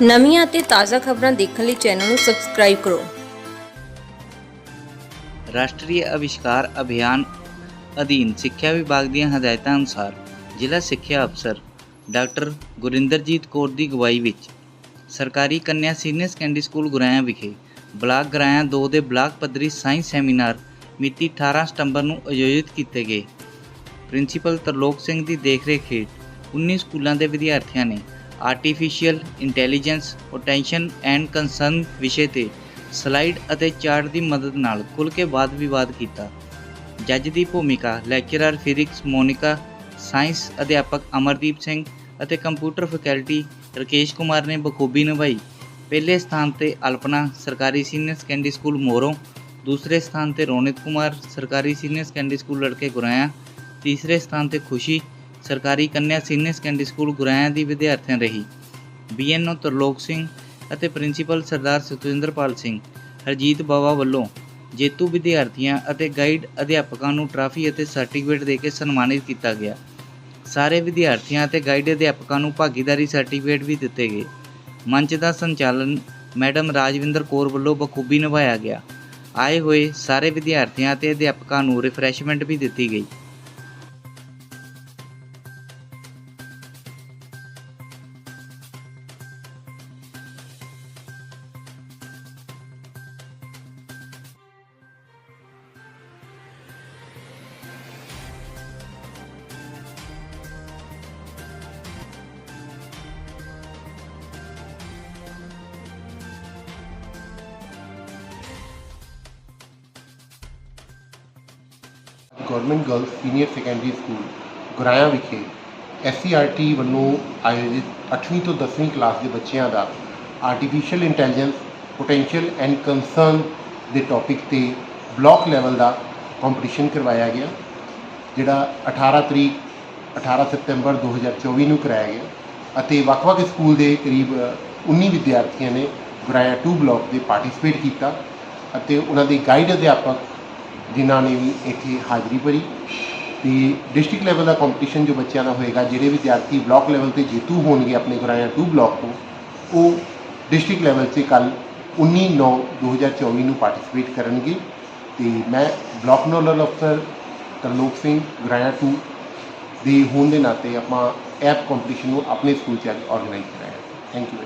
ਨਵੀਆਂ ਅਤੇ ਤਾਜ਼ਾ ਖਬਰਾਂ ਦੇਖਣ ਲਈ ਚੈਨਲ ਨੂੰ ਸਬਸਕ੍ਰਾਈਬ ਕਰੋ। ਰਾਸ਼ਟਰੀ ਅਵਿਸ਼ਕਾਰ ਅਭਿਆਨ ਅਧੀਨ ਸਿੱਖਿਆ ਵਿਭਾਗ ਦੀਆਂ ਹਦਾਇਤਾਂ ਅਨੁਸਾਰ ਜ਼ਿਲ੍ਹਾ ਸਿੱਖਿਆ ਅਫਸਰ ਡਾਕਟਰ ਗੁਰਿੰਦਰਜੀਤ ਕੌਰ ਦੀ ਅਗਵਾਈ ਵਿੱਚ ਸਰਕਾਰੀ ਕੰਨਿਆ ਸੀਨੀਅਰ ਸੈਕੰਡਰੀ ਸਕੂਲ ਗੁਰਾਇਆ ਵਿਖੇ ਬਲਾਕ ਗੁਰਾਇਆ 2 ਦੇ ਬਲਾਕ ਪੱਧਰੀ ਸਾਇੰਸ ਸੈਮੀਨਾਰ ਮਿਤੀ 18 ਸਤੰਬਰ ਨੂੰ ਆਯੋਜਿਤ ਕੀਤੇ ਗਏ। ਪ੍ਰਿੰਸੀਪਲ ਤਰਲੋਕ ਸਿੰਘ ਦੀ ਦੇਖਰੇਖ ਹੇਠ 19 ਸਕੂਲਾਂ ਦੇ ਵਿਦਿਆਰਥੀਆਂ ਨੇ artificial intelligence potential and concern ਵਿਸ਼ੇ ਤੇ ਸਲਾਈਡ ਅਤੇ ਚਾਰਟ ਦੀ ਮਦਦ ਨਾਲ ਖੁੱਲ੍ਹ ਕੇ ਵਾਦ ਵਿਵਾਦ ਕੀਤਾ। ਜੱਜ ਦੀ ਭੂਮਿਕਾ ਲੈਕਚਰਰ ਫਿਜ਼ਿਕਸ ਮੋਨਿਕਾ ਸਾਇੰਸ ਅਧਿਆਪਕ ਅਮਰਦੀਪ ਸਿੰਘ ਅਤੇ ਕੰਪਿਊਟਰ ਫੈਕਲਟੀ ਰਕੇਸ਼ ਕੁਮਾਰ ਨੇ ਬਖੂਬੀ ਨਿਭਾਈ। ਪਹਿਲੇ ਸਥਾਨ ਤੇ ਅਲਪਨਾ, ਸਰਕਾਰੀ ਸੀਨੀਅਰ ਸੈਕੰਡਰੀ ਸਕੂਲ ਮੋਰੋਂ, ਦੂਸਰੇ ਸਥਾਨ ਤੇ ਰੋਨਿਤ ਕੁਮਾਰ, ਸਰਕਾਰੀ ਸੀਨੀਅਰ ਸੈਕੰਡਰੀ ਸਕੂਲ ਲੜਕੇ ਗੁਰਾਇਆ, ਤੀਸਰੇ ਸਥਾਨ ਤੇ ਖੁਸ਼ੀ ਸਰਕਾਰੀ ਕੰਨਿਆ ਸੀਨੀਅਰ ਸੈਕੰਡਰੀ ਸਕੂਲ ਗੁਰਾਇਆ ਦੀ ਵਿਦਿਆਰਥਣ ਰਹੀ। ਬੀਐਨਓ ਤਰਲੋਕ ਸਿੰਘ ਅਤੇ ਪ੍ਰਿੰਸੀਪਲ ਸਰਦਾਰ ਸਤਵਿੰਦਰਪਾਲ ਸਿੰਘ, ਹਰਜੀਤ ਬਾਵਾ ਵੱਲੋਂ ਜੇਤੂ ਵਿਦਿਆਰਥੀਆਂ ਅਤੇ ਗਾਈਡ ਅਧਿਆਪਕਾਂ ਨੂੰ ਟਰਾਫੀ ਅਤੇ ਸਰਟੀਫਿਕੇਟ ਦੇ ਕੇ ਸਨਮਾਨਿਤ ਕੀਤਾ ਗਿਆ। ਸਾਰੇ ਵਿਦਿਆਰਥੀਆਂ ਅਤੇ ਗਾਈਡ ਅਧਿਆਪਕਾਂ ਨੂੰ ਭਾਗੀਦਾਰੀ ਸਰਟੀਫਿਕੇਟ ਵੀ ਦਿੱਤੇ ਗਏ। ਮੰਚ ਦਾ ਸੰਚਾਲਨ ਮੈਡਮ ਰਾਜਵਿੰਦਰ ਕੌਰ ਵੱਲੋਂ ਬਖੂਬੀ ਨਿਭਾਇਆ ਗਿਆ। ਆਏ ਹੋਏ ਸਾਰੇ ਵਿਦਿਆਰਥੀਆਂ ਅਤੇ ਅਧਿਆਪਕਾਂ ਨੂੰ ਰਿਫਰੈਸ਼ਮੈਂਟ ਵੀ ਦਿੱਤੀ ਗਈ। Government girls senior secondary school, Guraya ਵਿਖੇ ਐਸਸੀਆਰਟੀ ਵੱਲੋਂ ਆਯੋਜਿਤ 8ਵੀਂ ਤੋਂ 10ਵੀਂ ਕਲਾਸ ਦੇ ਬੱਚਿਆਂ ਦਾ artificial intelligence potential and concern ਦੇ ਟੌਪਿਕ ਤੇ ਬਲਾਕ ਲੈਵਲ ਦਾ ਕੰਪੀਟੀਸ਼ਨ ਕਰਵਾਇਆ ਗਿਆ, ਜਿਹੜਾ 18 ਤਰੀਕ 18 ਸਤੰਬਰ 2024 ਨੂੰ ਕਰਾਇਆ ਗਿਆ ਅਤੇ ਵੱਖ-ਵੱਖ ਸਕੂਲ ਦੇ ਕਰੀਬ 19 ਵਿਦਿਆਰਥੀਆਂ ਨੇ ਗੁਰਾਇਆ 2 ਬਲਾਕ ਦੇ ਪਾਰਟਿਸਿਪੇਟ ਕੀਤਾ ਅਤੇ ਉਹਨਾਂ ਦੇ ਗਾਈਡ ਅਧਿਆਪਕ ਜਿਨ੍ਹਾਂ ਨੇ ਵੀ ਇੱਥੇ ਹਾਜ਼ਰੀ ਭਰੀ। ਤੇ ਡਿਸਟ੍ਰਿਕਟ ਲੈਵਲ ਦਾ ਕੰਪੀਟੀਸ਼ਨ ਜੋ ਬੱਚਿਆਂ ਦਾ ਹੋਏਗਾ, ਜਿਹੜੇ ਵਿਦਿਆਰਥੀ ਬਲਾਕ ਲੈਵਲ ਤੇ ਜੇਤੂ ਹੋਣਗੇ ਆਪਣੇ ਗੁਰਾਇਆ 2 ਬਲਾਕ ਤੋਂ, ਉਹ ਡਿਸਟ੍ਰਿਕਟ ਲੈਵਲ 'ਤੇ ਕੱਲ 19 9 2024 ਨੂੰ ਪਾਰਟਿਸਿਪੇਟ ਕਰਨਗੇ। ਤੇ ਮੈਂ ਬਲਾਕ ਨੋਡਲ ਅਫਸਰ ਤਰਲੋਕ ਸਿੰਘ, ਗੁਰਾਇਆ 2 ਦੇ ਹੋਣ ਦੇ ਨਾਤੇ ਆਪਾਂ ਐਪ ਕੰਪੀਟੀਸ਼ਨ ਨੂੰ ਆਪਣੇ ਸਕੂਲ 'ਚ ਅੱਜ ਆਰਗੇਨਾਈਜ਼ ਕਰਾਇਆ ਥੈਂਕ ਯੂ